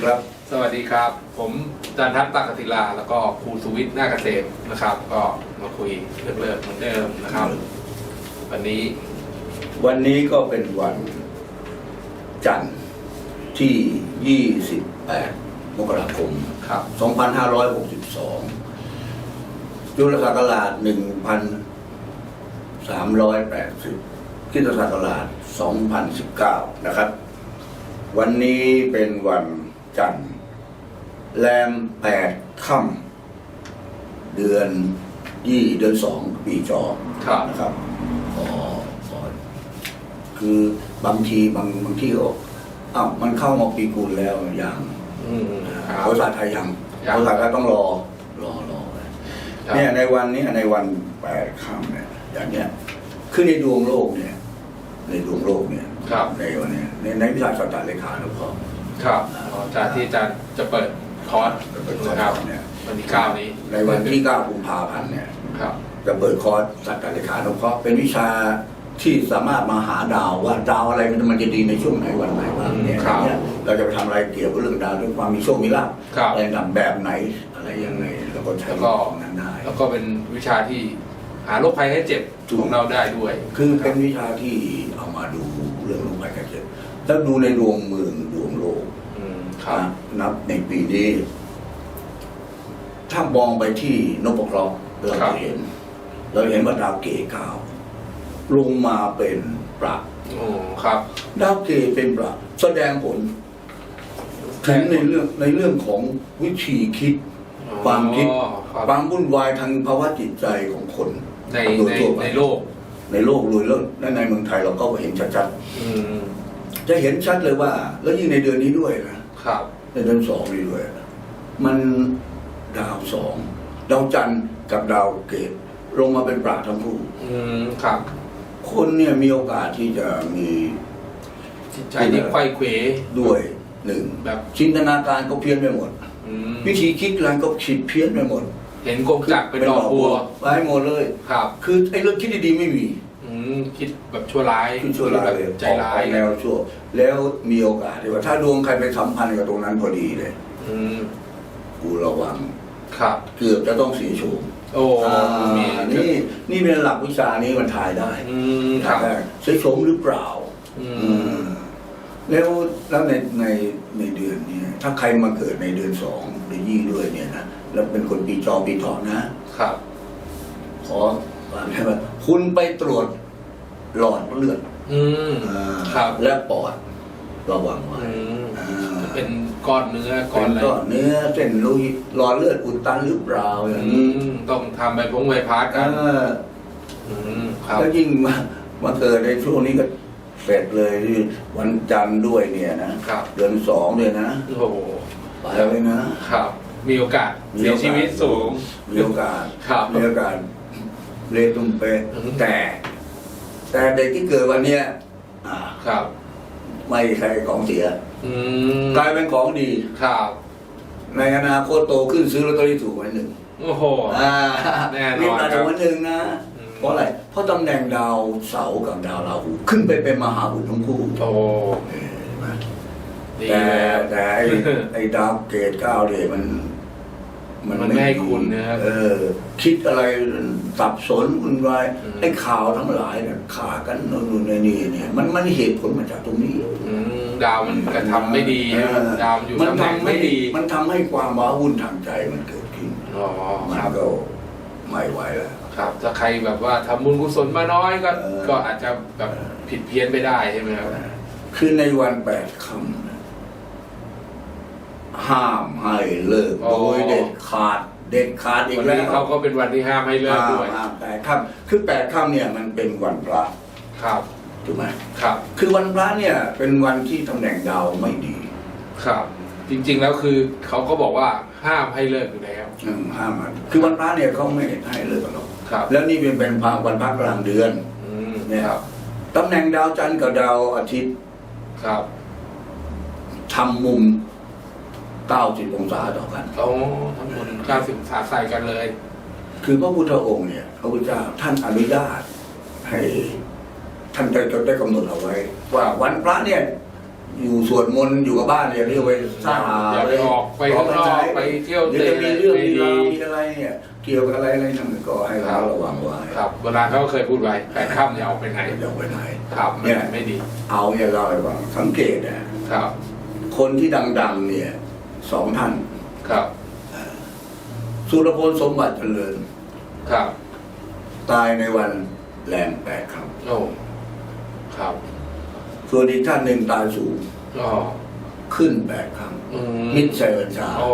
สวัสดีครับ สวัสดีครับ ผมจันทัศน์ตักกศิลา แล้วก็ครูสุวิทย์นาคเกษมนะครับ ก็มาคุยเรื่องเลิกเหมือนเดิมนะครับ วันนี้ วันนี้ก็เป็นวันจันทร์ที่ 28 มกราคม ครับ 2562ยุทธศักราช1380คริสตศักราช2019 นะครับ วันนี้เป็นวัน จันทร์แรมแปดค่ำเดือนยี่เดือนสองปีจอครับ นะครับขอขอคือบางทีบางบางที่ก็อ้าวมันเข้ามาปีกุลแล้วยังอืมครับภาษาไทยยังยังภาษาไทยต้องรอรอรอไว้ครับเนี่ยในวันนี้ในวันแปดค่ำเนี่ยอย่างเนี้ยคือในดวงโลกเนี่ย ในดวงโลกเนี่ย ครับ ในวันเนี้ยในในวิชาสัจจะเลขานุเคราะห์ ครับอาจารย์ที่อาจารย์จะเปิดคอร์สเปิดคอร์สนะครับเนี่ยวันที่เก้านี้ในวันที่ 9 กุมภาพันธ์เนี่ยครับ จะเปิดคอร์สสัจจเลขานุเคราะห์เป็นวิชาที่สามารถมาหาดาวว่าดาวอะไรมันจะดีในช่วงไหนวันไหนบ้างเนี่ยครับเนี่ยเราจะไปทำอะไรเกี่ยวกับเรื่องดาวด้วยความมีโชคมีลาภครับ อะไรต่างแบบไหนอะไรยังไงเราก็ใช้แล้วก็ของนั้นได้ แล้วก็เป็นวิชาที่หาโรคภัยให้เจ็บถูก ของเราได้ด้วย คือเป็นวิชาที่เอามาดูเรื่องโลกภัยไข้เจ็บแล้วดูในดวงเมืองดวงโลก อืมครับนะนับในปีนี้ ถ้ามองไปที่นพเคราะห์เราครับจะเห็น เราเห็นว่าดาวเกตเก้าลงมาเป็นปรักโอ้ครับ ดาวเกตเป็นปรักแสดงผลถึงในเรื่องในเรื่องของวิธีคิด ความคิดอ๋อครับความวุ่นวายทางภาวะจิตใจของคนในโดยในทั่วไปในโลก ในโลกเลยแล้วและในเมืองไทยเราก็เห็นชัดอืมๆจะเห็นชัดเลยว่า แล้วยิ่งในเดือนนี้ด้วยนะ ครับในเดือนสองนี่ด้วยมันดาวสองดาวจันทร์กับดาวเกตลงมาเป็นปราทั้งคู่อืมครับ คนเนี่ยมีโอกาสที่จะมีจิตใจที่ไขว้เขวด้วยหนึ่งแบบจินตนาการก็เพี้ยนไปหมดอืมวิธีคิดอะไรก็ผิดเพี้ยนไปหมด เห็นกงจักรเป็นดอกบัวไปหมดเลยครับ คือไอ้เรื่องคิดดีๆไม่มีอืม คิดแบบชั่วร้ายคือชั่วร้ายแบบเลยใจออกร้าไปยแนวชั่ว แล้วมีโอกาสที่ว่าถ้าดวงใครไปสัมพันธ์กับตรงนั้นพอดีเลย อืมกูระวังครับ เกือบจะต้องเสียโฉมโอ้อ่ามีนี่นี่เป็นหลักวิชานี้มันทายได้อืมครับทายได้เสียโฉมหรือเปล่า อือืม มแล้วแล้วในในในเดือนเนี้ถ้าใครมาเกิดในเดือนสองหรือยี่ด้วยเนี่ยนะแล้วเป็นคนปีจอปีเถาะนะครับ ขอว่าไงว่าคุณไปตรวจ หลอดเลือดอืมอ่าครับและปอดระวังไว้อืมอ่าเป็นก้อนเนื้อก้อเป็นนอะไรก้อนเนื้อเส้นโลหิตหลอดเลือดอุดตันหรือเปล่าอย่างอืนี้มต้องทำใบพงใบพัดกันเอออืมครับ แล้วยิ่งมามาเกิดในช่วงนี้ก็เสร็จเลยที่วันจันทร์ด้วยเนี่ยนะครับ เดือนสองเนี่ยนะโอ้โหไปเลยนะ ครับ มีโอกาสมีเสียโอกาส ชีวิตสูง มีโอกาสครับมีโอกาสเลตุมเปะอืม แต่ แต่เด็กที่เกิดวันเนี้ยอ่าครับ ไม่ใช่ของเสีย อืมกลายเป็นของดี ครับในอนาคตโตขึ้นซื้อลอตเตอรี่ถูกไว้หนึ่งโอ้โห อ่าแน่นอนมีตาครัถูบกไว้หนึ่งนะ อืม เพราะอะไร เพราะตำแหน่งดาวเสาร์กับดาวราหูขึ้นไปเป็นมหาอุดทั้งคู่ โอ้เห็นไหมดีแต่เลย แต่ไอ้ ไอ้ดาวเกตเก้าเนี่ยมัน มันไม่ให้คุณนะครับเออ คิดอะไรสับสนวุ่นวายอืมไอ้ข่าวทั้งหลายเนี่ยขากันโน่นนู่นนี่เนี่ย มันมันเหตุผลมาจากตรงนี้อืมดาวมันกระทำไม่ดีเออดาวมันอยู่มันตำแหน่งทำไม่ดี มันทำให้ความว้าวุ่นทางใจมันเกิดขึ้นอ๋อมัคนรับก็ไม่ไหวแล้วครับ ถ้าใครแบบว่าทำบุญกุศลมาน้อยก็เออก็อาจจะแบบผิดเพี้ยนไปได้ใช่ไหมครับคือในวันแปดคำนะ ห้ามให้เลิกอ๋อโดยเด็ดขาดเด็ดขาดอีกวันแล้นี้วเขาก็เป็นวันที่ห้ามให้เลิกด้วยห้ามแปดค่ำคือแปดค่ำเนี่ยมันเป็นวันพระครับถูกไหมครับคือวันพระเนี่ยเป็นวันที่ตำแหน่งดาวไม่ดีครับ จริงๆแล้วคือเขาก็บอกว่าห้ามให้เลิกอยู่แล้วอืมห้ามมันคือวันพระเนี่ยเขาไม่ให้เลิกกันหรอกครับแล้วนี่เป็นเป็นวันพระกลางเดือนอืมเนี่ยครับตำแหน่งดาวจันทร์กับดาวอาทิตย์ครับทำมุม 90 องศาต่อกัน โอ้ทั้งหมดเก้าสิบสาใส่กันเลย คือพระพุทธองค์เนี่ยพระพุทธเจ้าท่านอนุญาตให้ท่านได้ได้กำหนดเอาไว้ ว่าวันพระเนี่ย อยู่สวดมนต์อยู่กับบ้านอย่าเรียกไปซ่าอย่าไปออกไปข้างนอกไปเที่ยวเดี๋ยวเตะจะมีเรื่องไม่มีดีราวมีอะไรเนี่ยเกี่ยวกับอะไรอะไรนั่นก็ให้เราระวังไว้ครับเวลาเขาเคยพูดไว้แปดค่ำอย่าออกไปไหนอย่าไปไหนครับไม่เนี่ยไม่ดี เอาเนี่ยเราให้ฟังสังเกตนะครับ คนที่ดัง ๆ เนี่ย สองท่านครับ สุรพลสมบัติเจริญ ครับ ตายในวันแรมแปดครับ โอ้ ครับส่วนอีกท่านหนึ่งตายสูงอ๋อขึ้นแปดครั้งอืมมิตรชัยบัญชาอ๋อ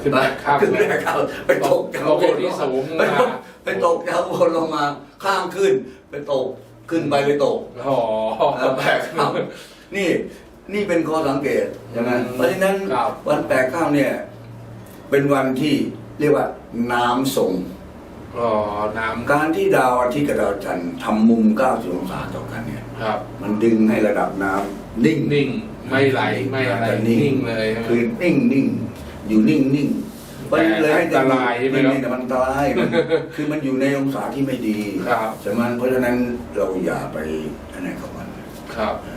ขึ้นแปดค่ำขึ้นเลแปยดครั้งไปตกจากโอเคที่สูงไปมาตกไปตกจากบนลงมา ข้ามขึ้น ไปตกขึ้นไปไปตกอ๋อแปดครั้งนี่ นี่เป็นข้อสังเกตใช่ไหมอืมเพราะฉะนั้นครับวันแปดข้ามเนี่ย เป็นวันที่เรียกว่าน้ำส่ง อ๋อน้การที่ดาวอาทิตย์กับดาวจันทร์ทำมุม 90 องศาต่อกันเนี่ยำครับ มันดึงให้ระดับน้ำนิ่งนิ่งไม่ไหลไม่อะไรนิ่งนิ่งเลยใช่ไหม คือนิ่งนิ่งอยู่นิ่งนิ่งแต่อันตรายใช่ไหมครับนิ่งๆแต่มันอันตรายมันคือมันอยู่ในองศาที่ไม่ดีครับ ใช่ไหมเพราะฉะนั้นเราอย่าไปอะไรกับมัน ครับเอออย่าไป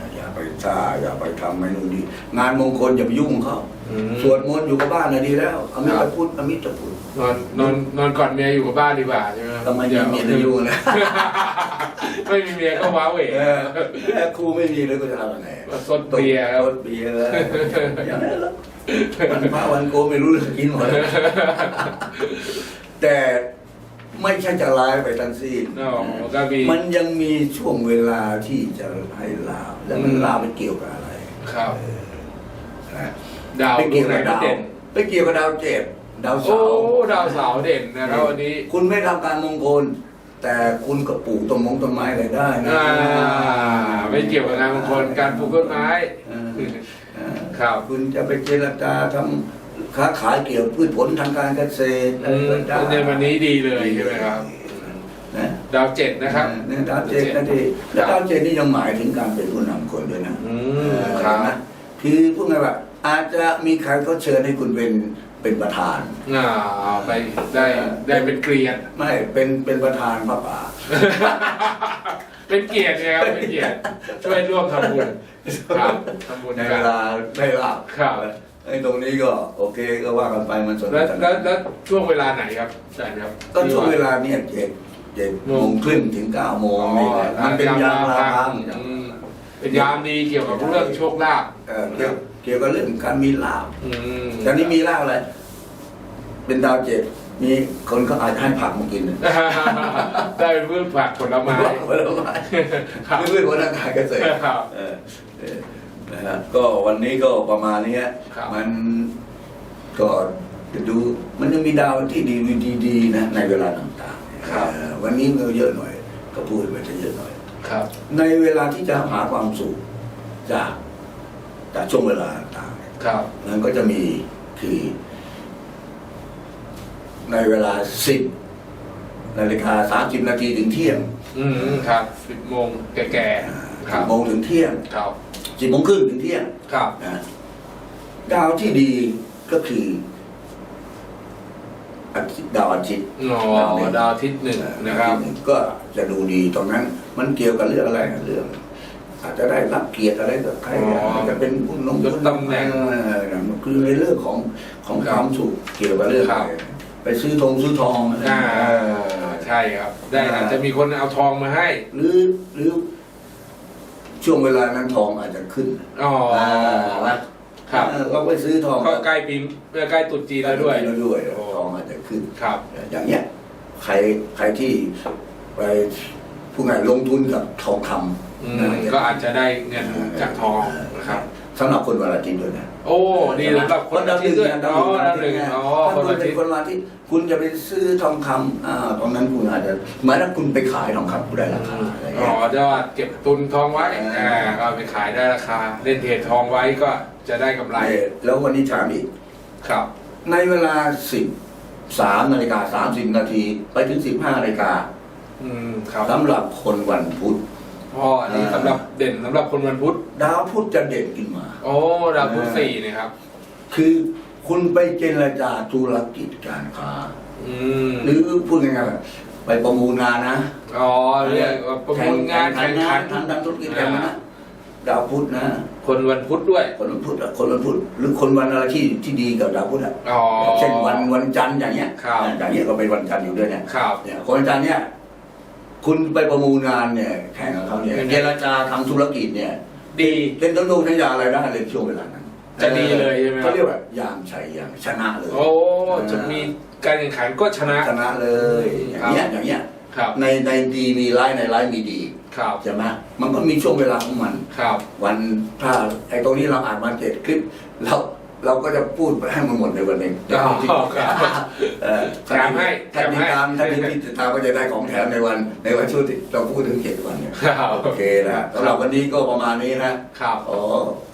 ซ่าอย่าไปทำไม่นู่นดีงานมงคลอย่าไปยุ่งเขาอืมสวดมนต์อยู่กับบ้านนะดีแล้วอมิครัตบพุทธอมิตพุทธนอนนอนนอนก่อนเมียอยู่กับบ้านดีกว่าใช่ไหมครับทำไมยังมีอะไรยุ่งนะไม่มีเมียก็ว้าเหวเออแค่ครูไม่มีแล้วก็จะทำยังไงมาซดเบียร์ครับรถเบียร์เลยอย่างนั้นแหละวันพระวันโกนไม่รู้เรื่องกินหมดแต่ ไม่ใช่จะร้ายไปทั้งสิ้นอ๋อก็มีมันยังมีช่วงเวลาที่จะให้ลาบแล้วมันอืม ลาบไปเกี่ยวกับอะไรครับ นะดาวไปดเกี่วยวงไหนกับก็ดาวเด่นไปเกี่ยวกับดาวเจ็ดดาวโอ้เสาร์ดาวเสาร์เด่นนะครับวันนี้ คุณไม่ทำการมงคล แต่คุณก็ปลูกต้นมงต้นไม้อะไรได้นะอ่าไม่เกี่ยวกับงานมงคลการปลูกต้นไม้ เออ เออครับ คุณจะไปเจรจาทำ ค้าขายเกี่ยวกับพืชผลทางการเกษตรอืมได้ในวันนี้ดีเลยใช่ไหมครับ นะดาวเจ็ดนะครับเนี่ยดาวเจดนั่นเองแล้วดาวเจดนี่ยังหมายถึงการเป็นผู้นำคนด้วยนะอืมเออครับนะคือพูดง่ายว่าอาจจะมีใครเขาเชิญให้คุณเป็นเป็นประธาน อ่าไปได้ได้เป็นเกลียรติ ไม่เป็นเป็นประธานพระป่า เป็นเกียรติไงครับเป็นเกียรติช่วยร่วมทำบุญครับทำบุญในกัเวนลาได้ลาบครับ ไอ้ตรงนี้ก็โอเคก็ว่ากันไปมันสนแล้วใจแล้วแล้วช่วงเวลาไหนครับอาจารย์ครับก็ช่วงเวลาเนี่ยเจ็ดเจ็ดโมงครึ่งถึงเก้าโมงนี่แหละมันเป็นยามลาพังอืมเป็นยามดีเกี่ยวกับเรื่องโชคลาภเออเกี่ยวเกี่ยวกับเรื่องการมีลาบอืมตอนนี้มีลาบอะไรเป็นดาวเจ็ดมีคนก็อาจจะให้ผักมากินนะได้เป็นพืชผักผลไม้ผลไม้ครับพืชผลทางการเกษตรครับเออเออ นะฮะก็วันนี้ก็ประมาณนี้ฮะครับ มันก็จะดูมันยังมีดาวที่ดีดีดีๆนะในเวลาต่างๆครับ เออวันนี้มันก็เยอะหน่อย ก็พูดไปจะเยอะหน่อย ครับ ในเวลาที่จะหาความสุขจากจากช่วงเวลาต่างๆ ครับ นั้นก็จะมีคือ ในเวลาสิบนาฬิกาสามสิบนาทีถึงเที่ยงอืมครับสิบโมงแก่ๆคสิรับ บโมงถึงเที่ยง ครับ สิบโมงครึ่งถึงเที่ยงครับ นะดาวที่ดีก็คืออาทิตย์ดาวอาทิตย์อ๋อดาวอาทิตย์หนึ่งนะครับดาวอาทิตย์หงก็จะดูดีตรงนั้น มันเกี่ยวกับเรื่องอะไรเรื่อง อาจจะได้รับเกียรติอะไรกับใครอ๋ออาจจะเป็นผู้นงยศตำแหน่งเออมันคือในเรื่องของของคครับวามสุขเกี่ยวกับเรื่องครัอะบไรไปซื้อทองซื้อทองอะไรอ่าเออใช่ครับ ได้อาจจะมีคนเอาทองมาให้ หรือหรือ ช่วงเวลานั้นทองอาจจะขึ้นอ๋ออ่านะครับเออเราไปซื้อทองก็ใกล้ปีใกล้ตรุษจีนแล้วด้วย แล้วด้วยโอ้ทองอาจจะขึ้น ครับ อย่างเนี้ยใครใครที่ไปผู้งานลงทุนกับทองคอืมำนะก็อาจจะได้เงินจากทองนะครับ สำหรับคนวันอาทิตย์ด้วยนะโอ้ดีสำหรับคนดาอาวหทิตนึ่งย์ด้วยนะอ๋อดาวหนึ่งนะอ๋อถ้าคนคุณอาเป็ทินตย์คนวันอาทิตย์คุณจะไปซื้อทองคำอ่าตรงนั้นคุณอาจจะเหมือนถ้าคุณไปขายทองคำคุณได้ราคาอะไรอ๋เงี้อย จะว่าเก็บตุนทองไว้อ่า อ่าก็เอาไปขายได้ราคา เล่นเทรดทองไว้ก็จะได้กำไรแล้ววันนี้ถามอีก ครับ ในเวลาสิบสามนาฬิกาสามสิบนาที ไปถึงสิบห้านาฬิกาอืมครับ สำหรับคนวันพุธ พ่ออันนี้สำหรับเด่นสำหรับคนวันพุธดาวพุธจะเด่นขึ้นมา โอ้ดาวพุธสี่เนะครับ คือคุณไปเจรจาธุรกิจการค้าอืมหรือพูดง่ายๆแบบไปประมูลงานนะอ๋อเรียกว่าประมูลงานแข่งขันทางด้านธุรกิจแข่งขันนะดาวพุธนะคนวันพุธด้วย คนวันพุธอะคนวันพุธหรือคนวันอะไรที่ที่ดีกับดาวพุธอะอ๋อเช่นวันวันจันทร์อย่างเงี้ยครับอย่างเงี้ยก็เป็นวันจันทร์อยู่ด้วยเนี่ยครับเนี่ยคนวันจันทร์เนี่ย คุณไปประมูลงานเนี่ยแข่งกับเขาเนี่ยเป็นไงเจรจาทำธุรกิจเนี่ยดีเล่นต้นดูทั้งยาอะไรได้เลยช่วงเวลานั้นจะดีเลยใช่ไหมครับเขาเรียกว่ายามชัยยามชนะเลย โอ้จะมีการแข่งขันก็ชนะชนะเลยอย่างเงี้ยอย่างเงี้ยครับในในดีมีร้ายในร้ายมีดีครับใช่ไหมมันก็มีช่วงเวลาของมันครับวันถ้าไอ้ตรงนี้เราอ่านมาเจ็ดคลิปเรา เราก็จะพูดไปให้มันหมดในวันหนึ่งอ๋อครับเออแถมให้ถ้าติดตามแถถ้ามให้ ที่ติดตามก็จะได้ของแถมในวัน ในวันช่วงที่เราพูดถึงเจ็ดวันเนี่ยครับ โอเคนะสำหรับวันนี้ก็ประมาณนี้นะครับ ขอ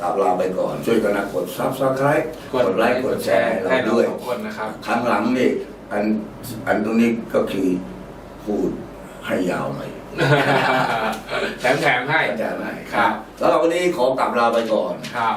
กราบลาไปก่อน ช่วยกันนะกดซับสไครต์กดไลค์กดแชร์ให้ให้เราเราด้วย สองคนนะครับ ครั้งหลังนี่อันอันตรงนี้ก็คือพูดให้ยาวหน่อยแถมแถมให้ เข้าใจไหมครับ แล้วเราวันนี้ขอกลับลาไปก่อน ครับ